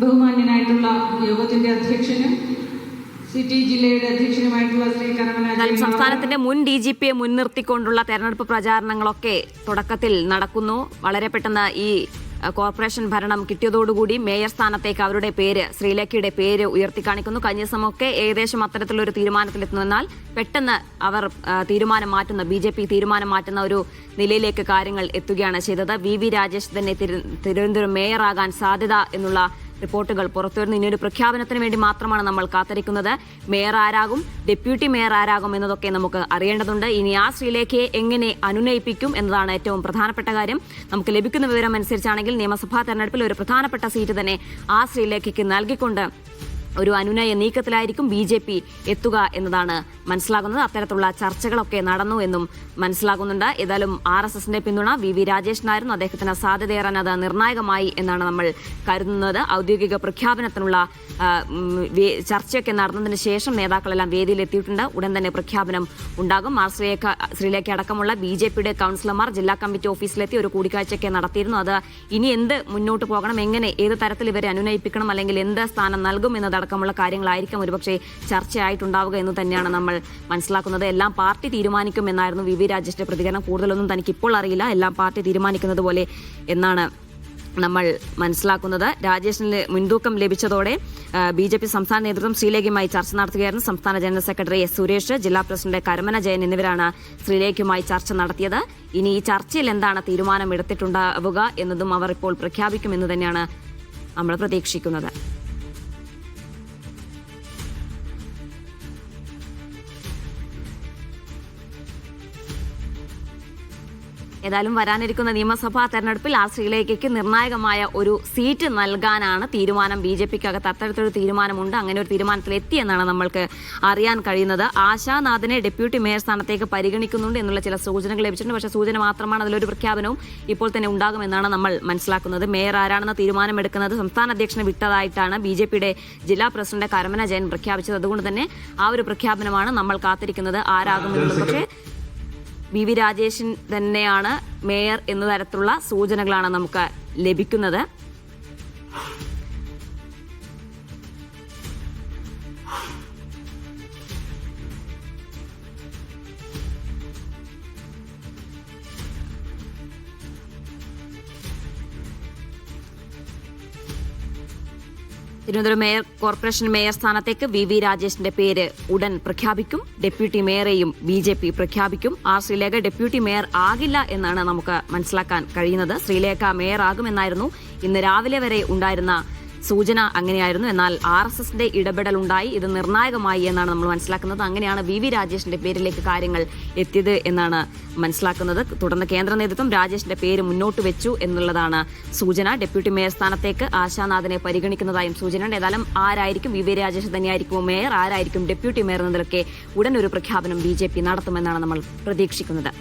ബഹുമാന്യനായിട്ടുള്ള യോഗത്തിന്റെ അധ്യക്ഷനും സിറ്റി ജില്ലയുടെ അധ്യക്ഷനുമായിട്ടുള്ള ശ്രീ സംസ്ഥാനത്തിന്റെ മുൻ ഡി ജി പിയെ മുൻനിർത്തിക്കൊണ്ടുള്ള തെരഞ്ഞെടുപ്പ് പ്രചാരണങ്ങളൊക്കെ തുടക്കത്തിൽ നടക്കുന്നു. വളരെ പെട്ടെന്ന് ഈ കോർപ്പറേഷൻ ഭരണം കിട്ടിയതോടുകൂടി മേയർ സ്ഥാനത്തേക്ക് അവരുടെ പേര് ശ്രീലേഖയുടെ പേര് ഉയർത്തിക്കാണിക്കുന്നു കഴിഞ്ഞ ദിവസമൊക്കെ ഏകദേശം അത്തരത്തിലൊരു തീരുമാനത്തിലെത്തുന്നതിനാൽ പെട്ടെന്ന് അവർ തീരുമാനം മാറ്റുന്ന ബി ജെ പി തീരുമാനം മാറ്റുന്ന ഒരു നിലയിലേക്ക് കാര്യങ്ങൾ എത്തുകയാണ് ചെയ്തത്. വി വി രാജേഷ് തന്നെ തിരു- തിരുവനന്തപുരം മേയറാകാൻ സാധ്യത എന്നുള്ള റിപ്പോർട്ടുകൾ പുറത്തുവരുന്ന. ഇനിയൊരു പ്രഖ്യാപനത്തിന് വേണ്ടി മാത്രമാണ് നമ്മൾ കാത്തിരിക്കുന്നത്. മേയർ ആരാകും? ഡെപ്യൂട്ടി മേയർ ആരാകും എന്നതൊക്കെ നമുക്ക് അറിയേണ്ടതുണ്ട്. ഇനി ആ ശ്രീലേഖയെ എങ്ങനെ അനുനയിപ്പിക്കും എന്നതാണ് ഏറ്റവും പ്രധാനപ്പെട്ട കാര്യം. നമുക്ക് ലഭിക്കുന്ന വിവരം അനുസരിച്ചാണെങ്കിൽ നിയമസഭാ തെരഞ്ഞെടുപ്പിൽ ഒരു പ്രധാനപ്പെട്ട സീറ്റ് തന്നെ ആ ശ്രീലേഖയ്ക്ക് നൽകിക്കൊണ്ട് ഒരു അനുനയ നീക്കത്തിലായിരിക്കും ബി ജെ പി എത്തുക എന്നതാണ് മനസ്സിലാകുന്നത്. അത്തരത്തിലുള്ള ചർച്ചകളൊക്കെ നടന്നു എന്നും മനസ്സിലാകുന്നുണ്ട്. ഏതായാലും ആർ എസ് എസിന്റെ പിന്തുണ വി വി രാജേഷിനായിരുന്നു അദ്ദേഹത്തിന് സാധ്യതയേറാൻ അത് നിർണായകമായി എന്നാണ് നമ്മൾ കരുതുന്നത്. ഔദ്യോഗിക പ്രഖ്യാപനത്തിനുള്ള ചർച്ചയൊക്കെ നടന്നതിന് ശേഷം നേതാക്കളെല്ലാം വേദിയിൽ എത്തിയിട്ടുണ്ട് ഉടൻ തന്നെ പ്രഖ്യാപനം ഉണ്ടാകും. ആർ ശ്രീലേഖ ശ്രീലേഖ അടക്കമുള്ള ബി ജെ പിയുടെ കൌൺസിലർമാർ ജില്ലാ കമ്മിറ്റി ഓഫീസിലെത്തി ഒരു കൂടിക്കാഴ്ചയൊക്കെ നടത്തിയിരുന്നു. അത് ഇനി എന്ത് മുന്നോട്ട് പോകണം? എങ്ങനെ ഏത് തരത്തിൽ ഇവരെ അനുനയിപ്പിക്കണം? അല്ലെങ്കിൽ എന്ത് സ്ഥാനം നൽകും എന്നതടക്കമുള്ള കാര്യങ്ങളായിരിക്കും ഒരുപക്ഷെ ചർച്ചയായിട്ടുണ്ടാവുക എന്ന് തന്നെയാണ് നമ്മൾ മനസ്സിലാക്കുന്നത്. എല്ലാം പാർട്ടി തീരുമാനിക്കും എന്നായിരുന്നു വി വി രാജേഷിന്റെ പ്രതികരണം. കൂടുതലൊന്നും തനിക്ക് ഇപ്പോൾ അറിയില്ല. എല്ലാം പാർട്ടി തീരുമാനിക്കുന്നത് പോലെ എന്നാണ് നമ്മൾ മനസ്സിലാക്കുന്നത്. രാജേഷിന് മുൻതൂക്കം ലഭിച്ചതോടെ ബി ജെ പി സംസ്ഥാന നേതൃത്വം ശ്രീലേഖയുമായി ചർച്ച നടത്തുകയായിരുന്നു. സംസ്ഥാന ജനറൽ സെക്രട്ടറി എസ് സുരേഷ് ജില്ലാ പ്രസിഡന്റ് കരമന ജയൻ എന്നിവരാണ് ശ്രീലേഖയുമായി ചർച്ച നടത്തിയത്. ഇനി ഈ ചർച്ചയിൽ എന്താണ് തീരുമാനം എടുത്തിട്ടുണ്ടാവുക എന്നതും അവർ ഇപ്പോൾ പ്രഖ്യാപിക്കുമെന്ന് തന്നെയാണ് നമ്മൾ പ്രതീക്ഷിക്കുന്നത്. ഏതായാലും വരാനിരിക്കുന്ന നിയമസഭാ തെരഞ്ഞെടുപ്പിൽ ആ ശ്രീലേഖയ്ക്ക് നിർണായകമായ ഒരു സീറ്റ് നൽകാനാണ് തീരുമാനം. ബി ജെ പിക്ക് അകത്ത് അത്തരത്തിലൊരു തീരുമാനമുണ്ട്. അങ്ങനെ ഒരു തീരുമാനത്തിൽ എത്തിയെന്നാണ് നമ്മൾക്ക് അറിയാൻ കഴിയുന്നത്. ആശാനാഥിനെ ഡെപ്യൂട്ടി മേയർ സ്ഥാനത്തേക്ക് പരിഗണിക്കുന്നുണ്ട് എന്നുള്ള ചില സൂചനകൾ ലഭിച്ചിട്ടുണ്ട്. പക്ഷേ സൂചന മാത്രമാണ് അതിലൊരു പ്രഖ്യാപനവും ഇപ്പോൾ തന്നെ ഉണ്ടാകുമെന്നാണ് നമ്മൾ മനസ്സിലാക്കുന്നത്. മേയർ ആരാണെന്ന തീരുമാനമെടുക്കുന്നത് സംസ്ഥാന അധ്യക്ഷനെ വിട്ടതായിട്ടാണ് ബി ജെ പിയുടെ ജില്ലാ പ്രസിഡന്റ് കരമന ജയൻ പ്രഖ്യാപിച്ചത്. അതുകൊണ്ട് തന്നെ ആ ഒരു പ്രഖ്യാപനമാണ് നമ്മൾ കാത്തിരിക്കുന്നത്. ആരാകുമെന്നുള്ളത് പക്ഷേ വി വി രാജേഷൻ തന്നെയാണ് മേയർ എന്ന തരത്തിലുള്ള സൂചനകളാണ് നമുക്ക് ലഭിക്കുന്നത്. തിരുവനന്തപുരം മേയർ കോർപ്പറേഷൻ മേയർ സ്ഥാനത്തേക്ക് വി വി രാജേഷിന്റെ പേര് ഉടൻ പ്രഖ്യാപിക്കും. ഡെപ്യൂട്ടി മേയറെയും ബി ജെ പി പ്രഖ്യാപിക്കും. ആർ ശ്രീലേഖ ഡെപ്യൂട്ടി മേയർ ആകില്ല എന്നാണ് നമുക്ക് മനസ്സിലാക്കാൻ കഴിയുന്നത്. ശ്രീലേഖ മേയർ ആകുമെന്നായിരുന്നു ഇന്ന് രാവിലെ വരെ ഉണ്ടായിരുന്ന സൂചന അങ്ങനെയായിരുന്നു. എന്നാൽ ആർ എസ് എസിന്റെ ഇടപെടൽ ഉണ്ടായി ഇത് നിർണായകമായി എന്നാണ് നമ്മൾ മനസ്സിലാക്കുന്നത്. അങ്ങനെയാണ് വി വി രാജേഷിന്റെ പേരിലേക്ക് കാര്യങ്ങൾ എത്തിയത് എന്നാണ് മനസ്സിലാക്കുന്നത്. തുടർന്ന് കേന്ദ്ര നേതൃത്വം രാജേഷിന്റെ പേര് മുന്നോട്ട് വെച്ചു എന്നുള്ളതാണ് സൂചന. ഡെപ്യൂട്ടി മേയർ സ്ഥാനത്തേക്ക് ആശാനാഥിനെ പരിഗണിക്കുന്നതായും സൂചനയുണ്ട് ഏതായാലും ആരായിരിക്കും വി വി രാജേഷ് തന്നെയായിരിക്കും മേയർ? ആരായിരിക്കും ഡെപ്യൂട്ടി മേയർ എന്നതിലൊക്കെ ഉടൻ ഒരു പ്രഖ്യാപനം ബി നടത്തുമെന്നാണ് നമ്മൾ പ്രതീക്ഷിക്കുന്നത്.